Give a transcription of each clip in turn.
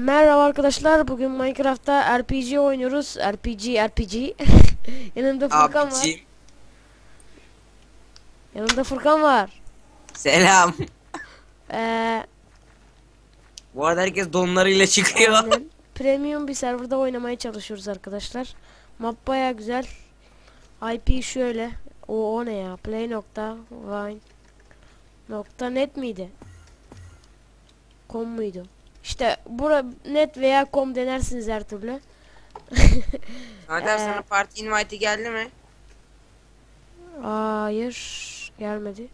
Merhaba arkadaşlar. Bugün Minecraft'ta RPG oynuyoruz. RPG, RPG. Yanımda Furkan var. Abicim Yanımda Furkan var. selam. Ee, Bu arada herkes donlarıyla çıkıyor. aynen. Premium bir serverda oynamaya çalışıyoruz arkadaşlar. Map baya güzel. IP şöyle. O, o ne ya? Play nokta vine nokta net miydi? Com muydu? İşte bura net veya com denersiniz her türlü. Ee, sana parti invite'i geldi mi? Hayır gelmedi.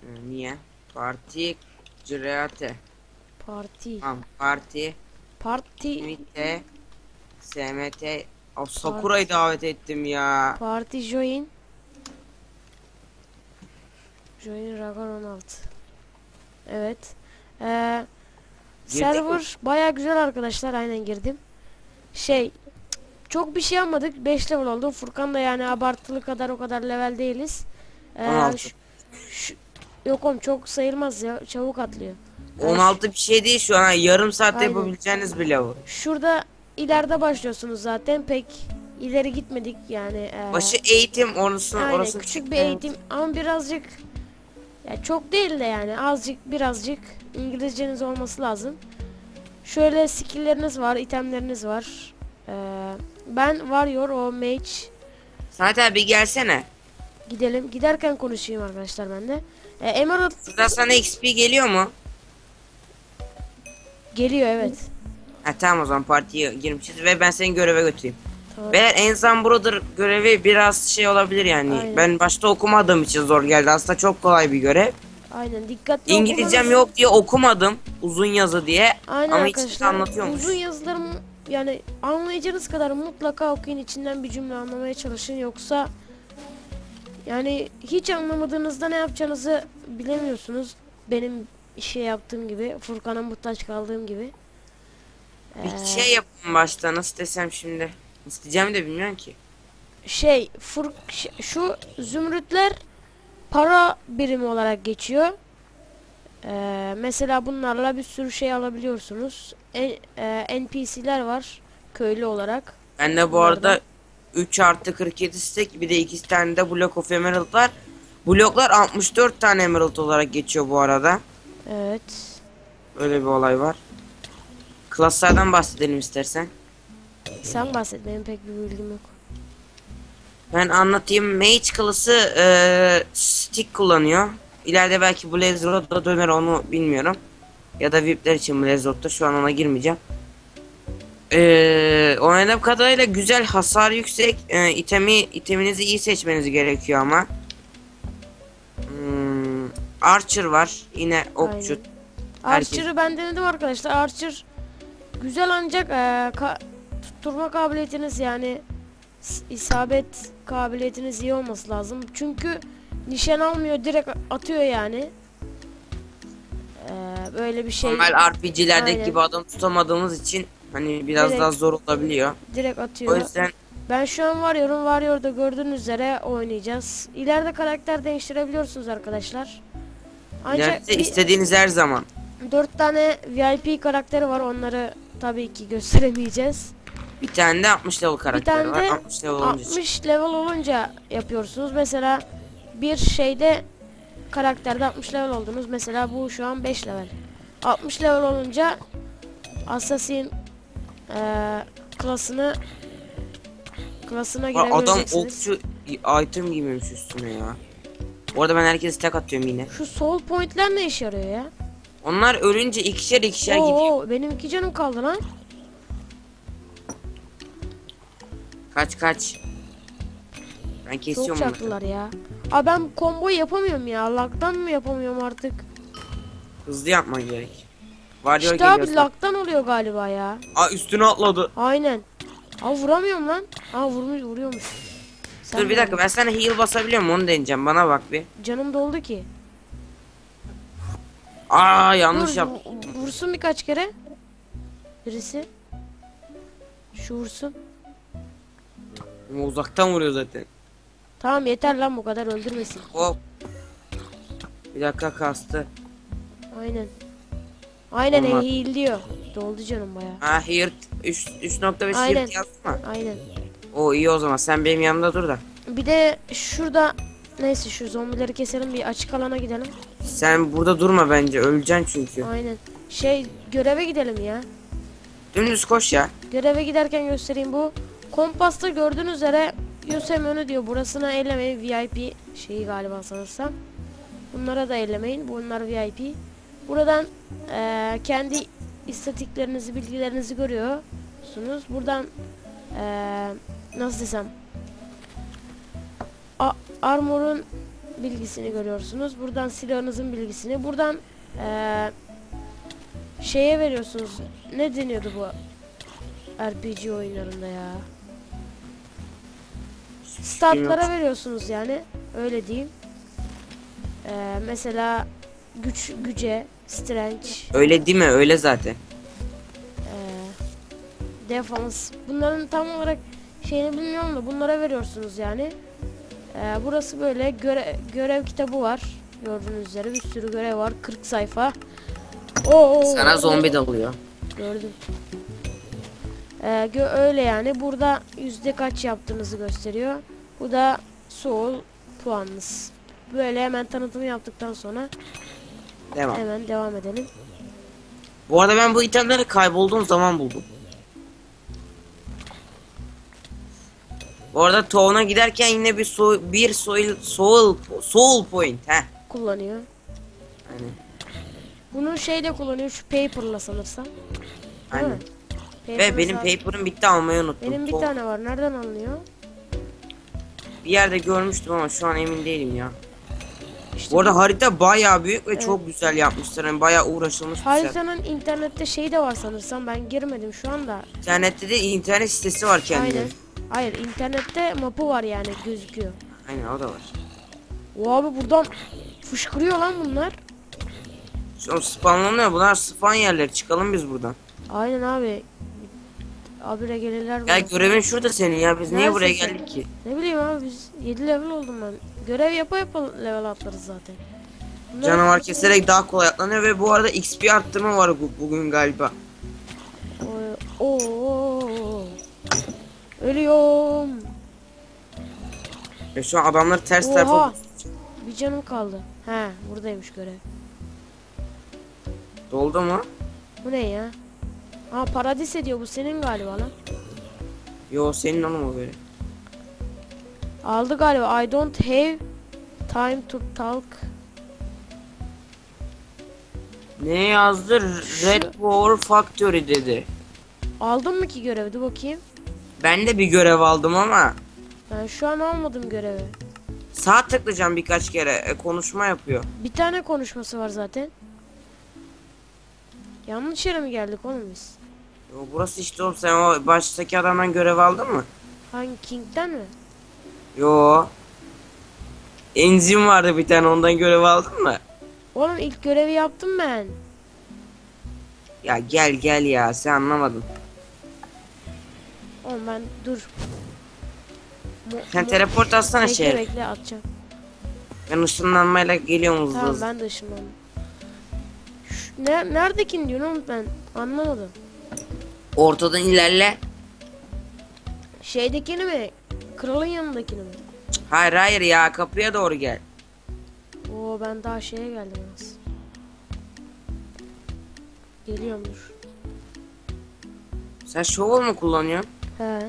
Hı, Niye? Parti Cüreate. Parti. Tamam. Parti Parti. invite SMT o Sakura'yı davet ettim ya. Parti join. Join Ragon 16. Evet. Ee, Girdik mi? server baya güzel arkadaşlar. Aynen girdim. Şey çok bir şey yapmadık. 5 level oldu. Furkan da yani abartılı kadar o kadar level değiliz. Ee, 16. şu- şu- yok oğlum çok sayılmaz ya. Çabuk atlıyor. Ee, 16 bir şey değil şu an. ha, Yarım saatte Aynen. yapabileceğiniz bir level. Şurada ileride başlıyorsunuz zaten. Pek ileri gitmedik yani. ee, Başı eğitim orası Aynen orası küçük bir eğitim ama birazcık ya çok değil de yani azıcık birazcık İngilizceniz olması lazım. Şöyle skill'leriniz var, itemleriniz var. Ee, ben Warrior o Mage Samet abi bir gelsene. gidelim. Giderken konuşayım arkadaşlar ben de. Ee, Emerald Burada sana XP geliyor mu? geliyor evet. Ha tamam o zaman partiye girmişiz ve ben seni göreve götüreyim. Tamam. Beyler Enzan Brother görevi biraz şey olabilir yani. Aynen. Ben başta okumadığım için zor geldi. Aslında çok kolay bir görev. Aynen dikkatli İngilizcem okumanız- yok diye okumadım. Uzun yazı diye. Aynen Ama içinde arkadaşlar. anlatıyormuş. Uzun yazılarım yani anlayacağınız kadar mutlaka okuyun içinden bir cümle anlamaya çalışın yoksa yani hiç anlamadığınızda ne yapacağınızı bilemiyorsunuz. Benim şey yaptığım gibi, Furkan'a muhtaç kaldığım gibi. Bir Ee, şey yapın başta nasıl desem şimdi. Nasıl diyeceğimi de bilmiyorum ki. şey fur şu zümrütler para birimi olarak geçiyor. Ee, mesela bunlarla bir sürü şey alabiliyorsunuz. En, e, NPC'ler var köylü olarak. Bende bu Bunlardan- arada 3 artı 47 stack bir de 2 tane de Block of Emerald var. Bloklar 64 tane Emerald olarak geçiyor bu arada. Evet. Öyle bir olay var. Klaslardan bahsedelim istersen. Sen bahset benim pek bir bilgim yok. Ben anlatayım. Mage klası eee stick kullanıyor. İleride belki Blaze Rod'a döner onu bilmiyorum. Ya da VIP'ler için Blaze Rod'da şu an ona girmeyeceğim. Eee oynadığım kadarıyla güzel hasar yüksek. Eee itemi, iteminizi iyi seçmeniz gerekiyor ama. Hmm, Archer var. Yine okçu. Aynen. Archer'ı ben denedim arkadaşlar. Archer güzel ancak e, tutturma kabiliyetiniz yani isabet kabiliyetiniz iyi olması lazım. Çünkü nişan almıyor direkt atıyor yani. E, böyle bir şey Normal RPG'lerdeki Aynen. gibi adam tutamadığımız için hani biraz Direkt- daha zor olabiliyor. direkt O atıyor. yüzden Ben şu an Warrior'um. Warrior'da gördüğünüz üzere oynayacağız. İleride karakter değiştirebiliyorsunuz arkadaşlar. Ancak ileride istediğiniz her zaman. 4 tane VIP karakteri var. Onları tabii ki gösteremeyeceğiz. Bir tane de 60 level karakteri tane var. de 60 level olunca çık- 60 level olunca yapıyorsunuz. Mesela bir şeyde karakterde 60 level oldunuz. Mesela bu şu an 5 level. 60 level olunca Assassin eee klasını klasına Aa, Adam girebileceksiniz. okçu item giymemiş üstüne ya. Bu arada ben herkese tek atıyorum yine. Şu soul pointler ne işe yarıyor ya? Onlar ölünce ikişer ikişer gidiyor. Oo, benim iki canım kaldı lan. Kaç kaç. Ben Çok kesiyorum onları. çaktılar ya. Aa ben komboyu yapamıyorum ya. Lag'dan mı yapamıyorum artık? Hızlı yapman gerek. Varıyor İşte abi lag'dan oluyor galiba ya. Aa üstüne atladı. Aynen. Aa vuramıyorum lan. Aa vurmuş vuruyormuş. Sen Dur bir dakika ben sana heal basabiliyor muyum onu deneyeceğim. Bana bak bir. Canım doldu ki. Aa yanlış Dur, yap. vu- vursun birkaç kere. Birisi. Şu vursun. Ama uzaktan vuruyor zaten. Tamam yeter lan bu kadar öldürmesin. Hop. Bir dakika kastı. Aynen. Aynen Olmaz. heal diyor. Doldu canım baya. Ha 3 3.5 Aynen. yazdın mı? Aynen. O iyi o zaman sen benim yanımda dur da. Bir de şurada neyse şu zombileri keselim bir açık alana gidelim. Sen burada durma bence öleceksin çünkü. Aynen. Şey göreve gidelim ya. Dümdüz koş ya. Göreve giderken göstereyim bu. Kompasta gördüğünüz üzere use menü diyor. Burasına ellemeyin. VIP şeyi galiba sanırsam. Bunlara da ellemeyin. Bunlar VIP. Buradan eee, kendi istatiklerinizi, bilgilerinizi görüyorsunuz. Buradan eee, nasıl desem armor'un bilgisini görüyorsunuz. Buradan silahınızın bilgisini. Buradan eee, şeye veriyorsunuz. Ne deniyordu bu RPG oyunlarında ya? Statlara veriyorsunuz yani. Öyle diyeyim. Ee, mesela güç güce, strength, Öyle değil mi? Öyle zaten. ee, defans. Bunların tam olarak şeyini bilmiyorum da bunlara veriyorsunuz yani. Ee, burası böyle göre, görev kitabı var. Gördüğünüz üzere bir sürü görev var. 40 sayfa. Oo, Sana zombi dalıyor. Gördüm. Ee, gö- öyle yani. Burada yüzde kaç yaptığınızı gösteriyor. Bu da soul puanınız. Böyle hemen tanıtımı yaptıktan sonra Devam. hemen devam edelim. Bu arada ben bu itemleri kaybolduğum zaman buldum. Bu arada Town'a giderken yine bir so bir soul soul soul point he. Kullanıyor. Hani Bunu şeyle kullanıyor. Şu paper'la sanırsam. Aynen. Ve benim sağ- paper'ım bitti almayı unuttum. Benim bir tane var. Nereden alınıyor? bir yerde görmüştüm ama şu an emin değilim ya. İşte Bu arada harita bayağı büyük ve çok güzel yapmışlar. Yani bayağı uğraşılmış bir şey. haritanın internette şeyi de var sanırsam. Ben girmedim şu anda. İnternette de internet sitesi var kendine. Aynen. Hayır internette mapı var yani gözüküyor. Aynen o da var. O abi buradan fışkırıyor lan bunlar. Şu spawnlanıyor. Bunlar spawn yerleri. Çıkalım biz buradan. Aynen abi. Abire gelirler Ya bana. görevin şurada senin ya. Biz niye buraya Neredesin sen? geldik ki? Ne bileyim abi biz 7 level oldum ben. Görev yapa yapa level atlarız zaten. Bunlar- Canavar keserek daha kolay atlanıyor ve bu arada XP arttırma var bu- bugün galiba. Oo. Ölüyorum. Ve şu adamlar ters tarafa. Bir canım kaldı. He buradaymış görev. doldu mu? Bu ne ya? Aa paradis ediyor bu senin galiba lan. Yo senin oğlum o böyle. Aldı galiba. I don't have time to talk. Ne yazdı? Red Power Factory dedi. Aldın mı ki görevi? Dur bakayım. Ben de bir görev aldım ama Ben şu an almadım görevi. sağ tıklayacağım birkaç kere. E, konuşma yapıyor. Bir tane konuşması var zaten. Yanlış yere mi geldik oğlum biz? Yo, burası işte oğlum sen o baştaki adamdan görev aldın mı? Hangi King'den mi? Yo. Enzim vardı bir tane ondan görev aldın mı? Oğlum ilk görevi yaptım ben. Ya gel gel ya sen anlamadın. Oğlum ben dur. Sen teleport atsana bekle şey. bekle atacağım. Ben ışınlanmayla geliyorum hızlı Tamam hızlı. ben de ışınlandım. Şu- Ne, neredekin diyorsun oğlum ben anlamadım. Ortadan ilerle. Şeydekini mi? Kralın yanındakini mi? Hayır hayır ya kapıya doğru gel. Oo ben daha şeye geldim az. Geliyorum dur. Sen shovel mu kullanıyorsun? He.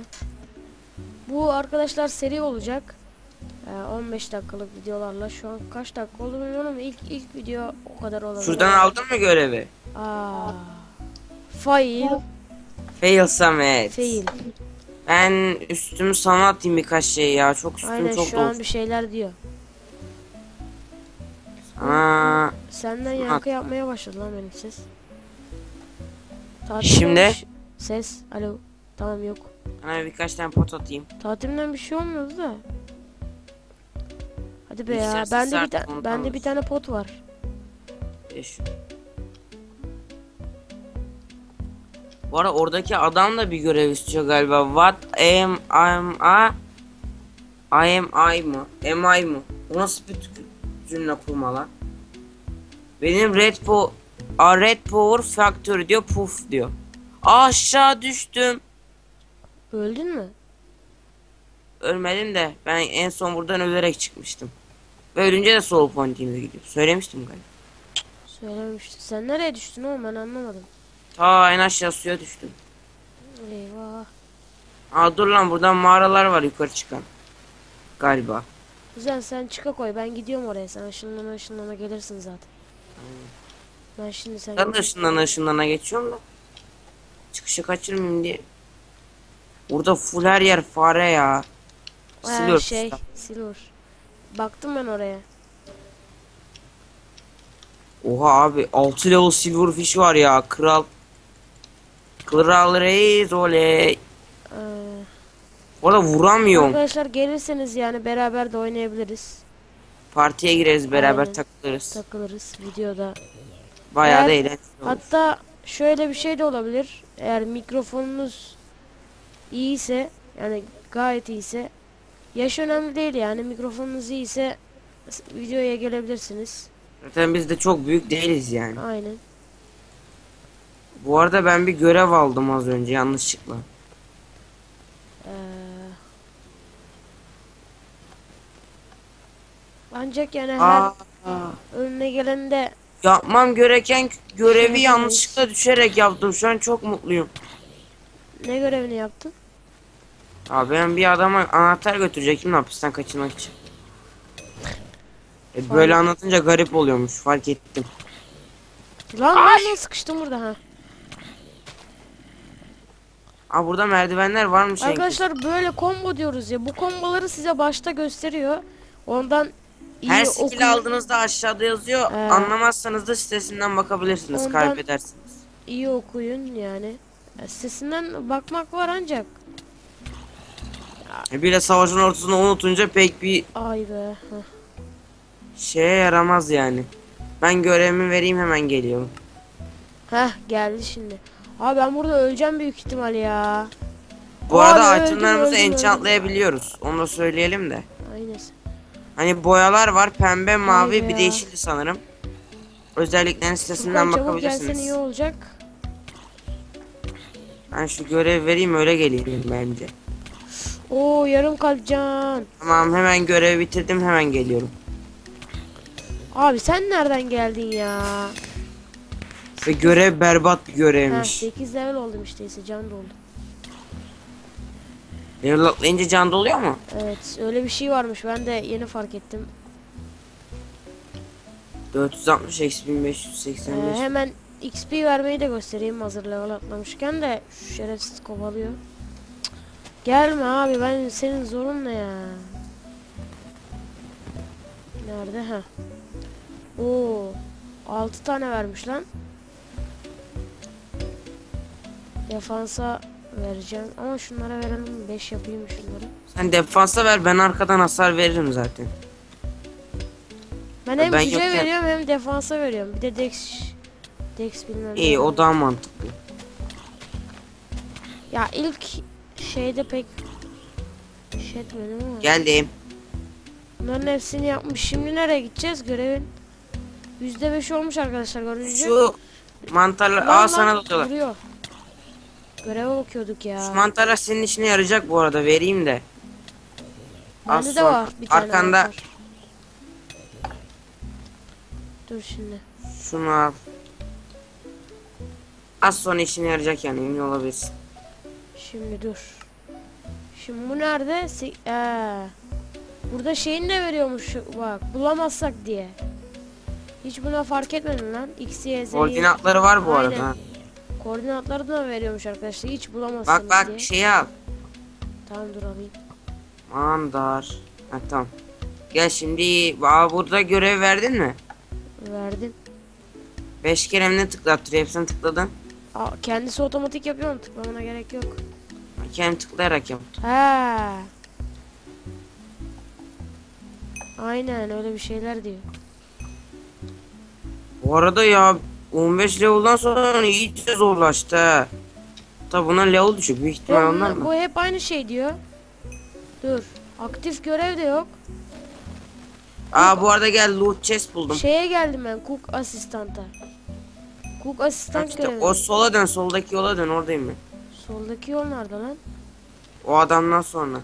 Bu arkadaşlar seri olacak. Ee, 15 dakikalık videolarla şu an kaç dakika oldu bilmiyorum ilk ilk video o kadar olabilir. Şuradan aldın mı görevi? Aa. Fail, Fail Samet. fail. Ben üstümü sana atayım birkaç şey ya. Çok üstüm Aynen çok şu an dolu. bir şeyler diyor. Aa, Senden yankı yapmaya başladı lan benim ses. Tatilden Şimdi? Ses. Alo. Tamam yok. sana birkaç tane pot atayım. Tatilden bir şey olmuyordu da. Hadi be ya. Bende bir ta- bende bir tane pot var. Beş. Bu arada oradaki adam da bir görev istiyor galiba. What am I'm a I am I mı? Am I mı? O nasıl bir cümle kurma lan? Benim red po A Red Power Factory diyor. Puf diyor. Aşağı düştüm. Öldün mü? Ölmedim de ben en son buradan ölerek çıkmıştım. Ve ölünce de soul point'imize gidiyor. Söylemiştim galiba. Söylemiştin. Sen nereye düştün oğlum ben anlamadım. Ta en aşağı suya düştüm. Eyvah. Aa dur lan buradan mağaralar var yukarı çıkan. Galiba. Güzel sen çıka koy ben gidiyorum oraya. Sen ışınlana ışınlana gelirsin zaten. Ben şimdi sen Ben de ışınlana ışınlana geçiyorum da. Çıkışı kaçırmayayım diye. Burada full her yer fare ya. Ee, Siliyor. şey silver. Baktım ben oraya. Oha abi 6 level silverfish var ya kral. Kral reis oley. Ee, Orada vuramıyorum. arkadaşlar gelirseniz yani beraber de oynayabiliriz. Partiye gireriz beraber Aynen. takılırız. Takılırız videoda. Bayağı Eğer- da eğlenceli olur. Hatta şöyle bir şey de olabilir. Eğer mikrofonunuz iyiyse yani gayet iyiyse yaş önemli değil yani mikrofonunuz iyiyse videoya gelebilirsiniz. Zaten biz de çok büyük değiliz yani. Aynen. Bu arada ben bir görev aldım az önce yanlışlıkla. Ee, ancak yani her Aa, önüne gelende yapmam gereken görevi Şey yanlışlıkla düşerek yaptım. Şu an çok mutluyum. ne görevini yaptın? Abi ben bir adama anahtar götürecektim hapisten kaçırmak için. E, böyle anlatınca garip oluyormuş fark ettim. Lan ben nasıl sıkıştım burada ha? Aa burada merdivenler varmış. Arkadaşlar böyle combo diyoruz ya. Bu komboları size başta gösteriyor. Ondan iyi Her skill okuyun. aldığınızda aşağıda yazıyor. Ee, Anlamazsanız da sitesinden bakabilirsiniz. ondan- Kaybedersiniz. iyi okuyun yani. Ya Sesinden bakmak var ancak. E, bir de savaşın ortasını unutunca pek bir Ay be. heh. şeye yaramaz yani. Ben görevimi vereyim hemen geliyorum. Heh geldi şimdi. Abi ben burada öleceğim büyük ihtimal ya. Bu Abi arada öldüm, itemlerimizi öldüm, enchantlayabiliyoruz. Onu da söyleyelim de. Aynen. Hani boyalar var pembe mavi be bir de ya. yeşilli sanırım. Özelliklerin sitesinden Furkan çabuk bakabilirsiniz. iyi olacak. Ben şu görev vereyim öyle geleyim bence. Oo yarım kalp can. Tamam hemen görevi bitirdim hemen geliyorum. Abi sen nereden geldin ya? Ve görev berbat bir görevmiş. 8 level oldum işte ise can doldu. Level atlayınca can doluyor mu? Evet öyle bir şey varmış ben de yeni fark ettim. 460 eksi Ee, 1585. hemen XP vermeyi de göstereyim hazır level atlamışken de şu şerefsiz kovalıyor. Cık, Gelme abi ben senin zorun ne ya? Nerede ha? Oo 6 tane vermiş lan. Defansa vereceğim ama şunlara verelim 5 yapayım şunları. Sen defansa ver ben arkadan hasar veririm zaten. Ben hem Ben güce yokken- veriyorum hem defansa veriyorum. Bir de dex dex bilmem İyi o daha mantıklı. Ya ilk şeyde pek şey etmedim ama. Geldim. Bunların hepsini yapmış. Şimdi nereye gideceğiz? Görevin %5 olmuş arkadaşlar gördüğünüz gibi. Şu mantarlar aa sana da atıyorlar. Göreve bakıyorduk ya. Şu mantarlar senin işine yarayacak bu arada vereyim de. az Bende de sonra- var bir tane. arkanda- mantar. Dur şimdi. Şunu al. Az sonra işine yarayacak yani emin olabilirsin. Şimdi dur. Şimdi bu nerede? Se ee, burada şeyini de veriyormuş bak bulamazsak diye. Hiç buna fark etmedim lan. X, Y, Z. Koordinatları var bu Aynen. arada. Koordinatları da veriyormuş arkadaşlar. Hiç bulamazsanız Bak diye. bak şeyi al. Tamam dur alayım. Mandar. Ha tamam. Gel şimdi aa, burada görev verdin mi? Verdim. 5 kere ne tıklattırıyor hepsini tıkladın. Aa, kendisi otomatik yapıyor mu? Tıklamana gerek yok. Kendim tıklayarak yaptım. He. Aynen öyle bir şeyler diyor. Bu arada ya 15 level'dan sonra iyice zorlaştı ha. Tabi buna level düşük büyük ihtimal bu- mı? bu hep aynı şey diyor. Dur. Aktif görev de yok. Aa bu arada gel loot chest buldum. Şeye geldim ben cook asistanta. Cook asistan İşte görevi. o sola dön soldaki yola dön oradayım ben. Soldaki yol nerede lan? O adamdan sonra.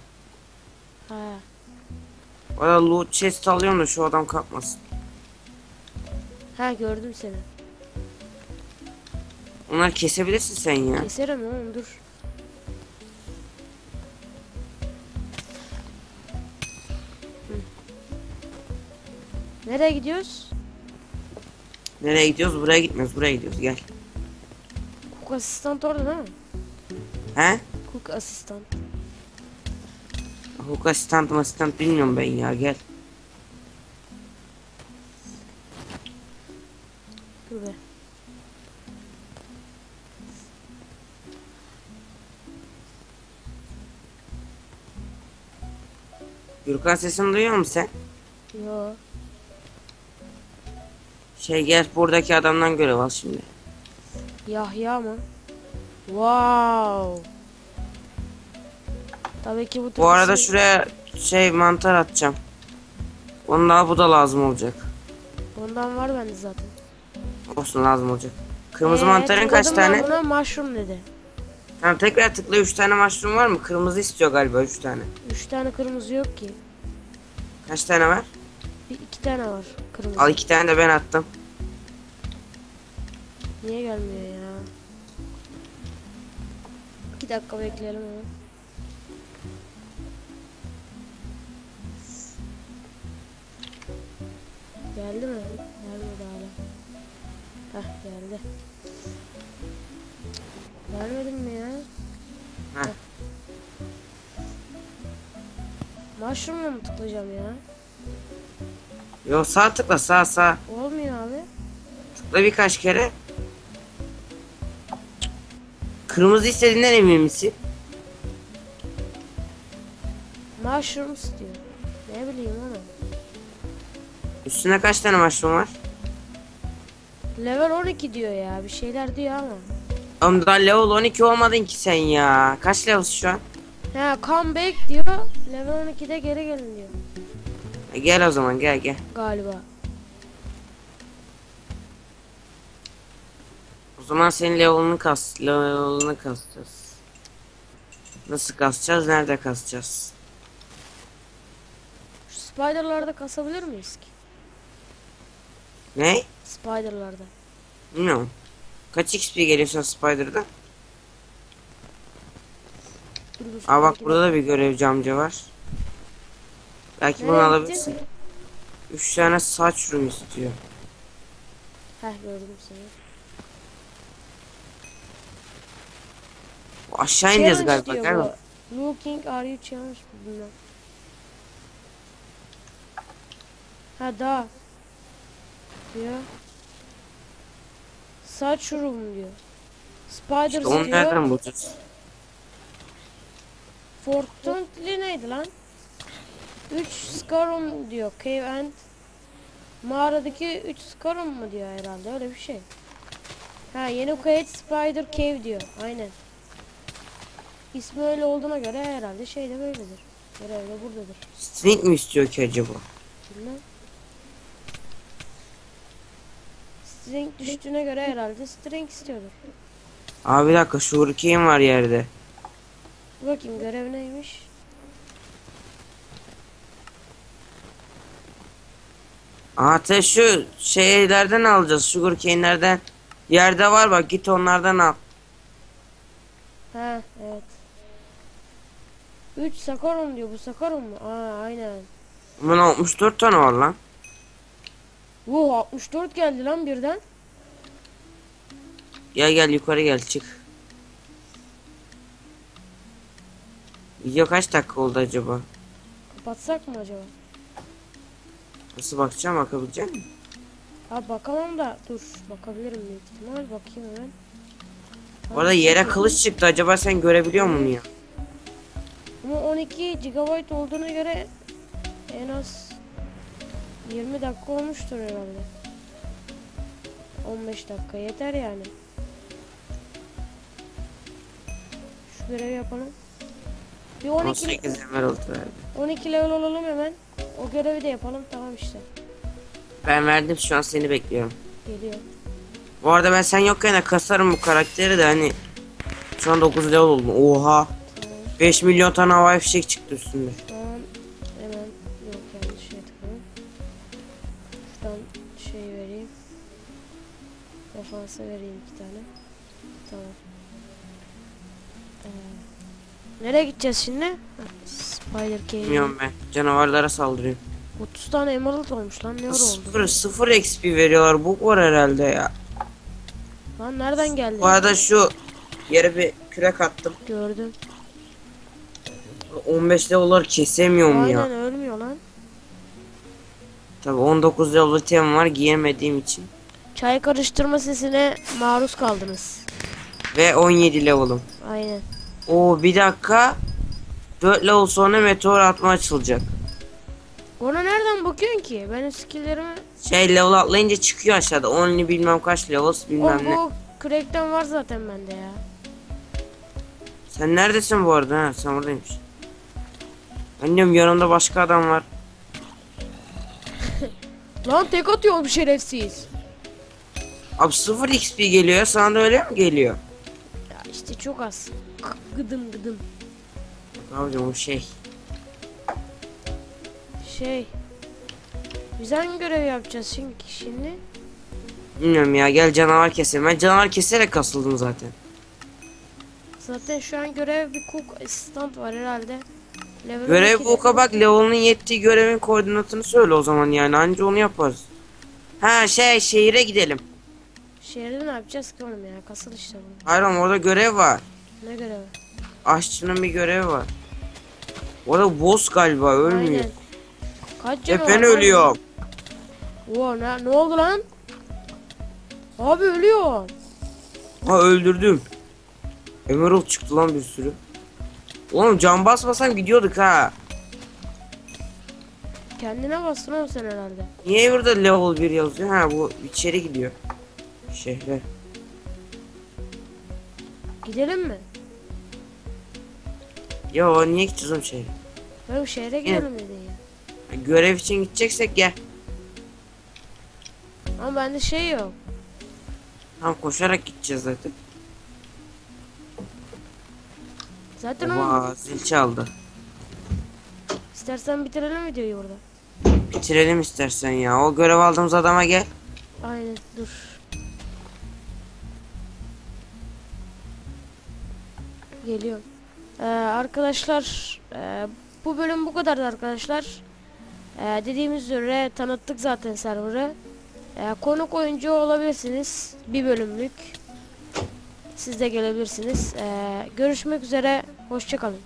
Ha. Orada loot chest alıyorum da şu adam kapmasın. Ha gördüm seni. Onları kesebilirsin sen ya. Keserim oğlum dur. Nereye gidiyoruz? Nereye gidiyoruz? Buraya gitmiyoruz. Buraya gidiyoruz. Gel. Cook asistan orada değil mi? He? Cook asistan. Hook asistant asistant bilmiyorum ben ya. Gel. Gürkan sesini duyuyor musun sen? Yo. Şey gel buradaki adamdan görev al şimdi. Yahya mı? Wow. Tabii ki bu Bu arada türküsü- şuraya şey mantar atacağım. Onun daha bu da lazım olacak. Ondan var bende zaten. Olsun lazım olacak. Kırmızı Ee, mantarın kaç tane? Buna mushroom dedi. Tamam tekrar tıkla 3 tane mushroom var mı? Kırmızı istiyor galiba 3 tane. Üç tane kırmızı yok ki. Kaç tane var? Bir, iki tane var kırmızı. Al 2 tane de ben attım. Niye gelmiyor ya? İki dakika bekleyelim hemen. Geldi mi? Gelmedi hala. Heh geldi. Gelmedin mi ya? Heh. Mushroom'la mı tıklayacağım ya? Yo sağ tıkla sağ sağ. Olmuyor abi. Tıkla birkaç kere. Kırmızı istediğinden emin misin? Mushrooms diyor. Ne bileyim oğlum. Üstüne kaç tane mushroom var? Level 12 diyor ya. Bir şeyler diyor ama. Oğlum daha level 12 olmadın ki sen ya. Kaç levelsin şu an? Ha comeback diyor. Level 12'de geri gelin diyor. E, Gel o zaman gel gel. Galiba. O zaman senin level'ını kas, level'ını kasacağız. Nasıl kasacağız? Nerede kasacağız? Şu spiderlarda kasabilir miyiz ki? Ne? Spiderlarda. Bilmiyorum. Kaç XP geliyorsun Spider'da? Dur, Aa bak burada da bir görevci amca var. Belki bunu Nereye alabilirsin. gittin? 3 tane saç room istiyor. Heh gördüm seni. Aşağı ineceğiz Challenge galiba. diyor Gel bu. Looking are you challenge bilmem. Ha da. Diyor. Saç room diyor. Spiders İşte onu diyor. nereden bulacağız? Fortunately neydi lan? 3 Scarum diyor. Cave and Mağaradaki 3 Scarum mu diyor herhalde öyle bir şey. Ha yeni kayıt Spider Cave diyor. Aynen. İsmi öyle olduğuna göre herhalde şey de böyledir. Görev de buradadır. String mi istiyor ki acaba? Bilmem. String düştüğüne göre herhalde string istiyordur. Abi bir dakika şu hurricane var yerde. Dur bakayım görev neymiş? Aa te şu şeylerden alacağız. Sugarcane'lerden. Yerde var bak git onlardan al. Ha evet. 3 Sakarum diyor. Bu Sakarum mu? Aa aynen. Bunun 64 tane var lan. Bu 64 geldi lan birden. Gel gel yukarı gel çık. Video kaç dakika oldu acaba? Kapatsak mı acaba? Nasıl bakacağım bakabilecek misin? Ha bakamam da dur bakabilirim büyük ihtimal bakayım hemen. Bu arada yere kılıç çıktı acaba sen görebiliyor musun ya? Ama 12 GB olduğuna göre en az 20 dakika olmuştur herhalde. 15 dakika yeter yani. Şu görevi yapalım. Bir 12 18 emerald verdi. 12 level olalım hemen. O görevi de yapalım tamam işte. Ben verdim şu an seni bekliyorum. Geliyor. Bu arada ben sen yokken de kasarım bu karakteri de hani şu an 9 level oldum. Oha. 5 milyon tane havai fişek çıktı üstünde. An hemen yok yanlış şey tıkladım. Şuradan şey vereyim. Defansa vereyim iki tane. Tamam. Ee, nereye gideceğiz şimdi? Spider Cave. Bilmiyorum ben. Canavarlara saldırıyorum. 30 tane emerald olmuş lan ne oldu? 0 0 XP veriyorlar. Bu var herhalde ya. Lan nereden geldi? Bu arada şu yere bir kürek attım. Gördüm. 15 level'ları kesemiyorum Aynen ya. ölmüyor lan. Tabi 19 level item var giyemediğim için. Çay karıştırma sesine maruz kaldınız. Ve 17 level'ım. Aynen. Oo bir dakika. 4 level sonra meteor atma açılacak. Ona nereden bakıyorsun ki? Benim skilllerimi... Şey level atlayınca çıkıyor aşağıda. Only bilmem kaç levels O bilmem ne. bu crack'ten var zaten bende ya. Sen neredesin bu arada? Ha, sen buradaymış. Ben diyorum yanımda başka adam var. Lan tek atıyor bu şerefsiz. Abi 0 XP geliyor. Sana da öyle mi geliyor? İşte çok az. Gıdım gıdım. Abicim o şey. Şey. Güzel mi görev yapacağız şimdi? Şimdi Bilmiyorum ya gel canavar keselim. Ben canavar keserek kasıldım zaten. zaten şu an görev bir cook assistant var herhalde. Level Görev 12'de. bu bak level'ın yettiği görevin koordinatını söyle o zaman yani anca onu yaparız. Ha şey şehire gidelim. Şehirde ne yapacağız ki oğlum ya? Kasıl işte bu. Hayır ama orada görev var. Ne görevi? Aşçının bir görevi var. Orada boss galiba ölmüyor. Aynen. Kaç canı lan? ölüyorum. Oo, ne, ne oldu lan? Abi ölüyor. Ha öldürdüm. Emerald çıktı lan bir sürü. Oğlum can basmasam gidiyorduk ha. Kendine bastın oğlum sen herhalde. Niye burada level 1 yazıyor? Ha bu içeri gidiyor. Şehre. Gidelim mi? Ya niye gideceğiz oğlum şehre? Oğlum şehre gidelim dedin ya. Görev için gideceksek gel. Ama bende şey yok. Tamam koşarak gideceğiz zaten. Zaten Oha zil çaldı. istersen bitirelim videoyu burada. Bitirelim istersen ya. O görev aldığımız adama gel. Aynen dur. Geliyorum. Ee, arkadaşlar e, bu bölüm bu kadardı arkadaşlar. Ee, dediğimiz üzere tanıttık zaten server'ı. Ee, konuk oyuncu olabilirsiniz. Bir bölümlük. Siz de gelebilirsiniz. Ee, görüşmek üzere. Hoşçakalın.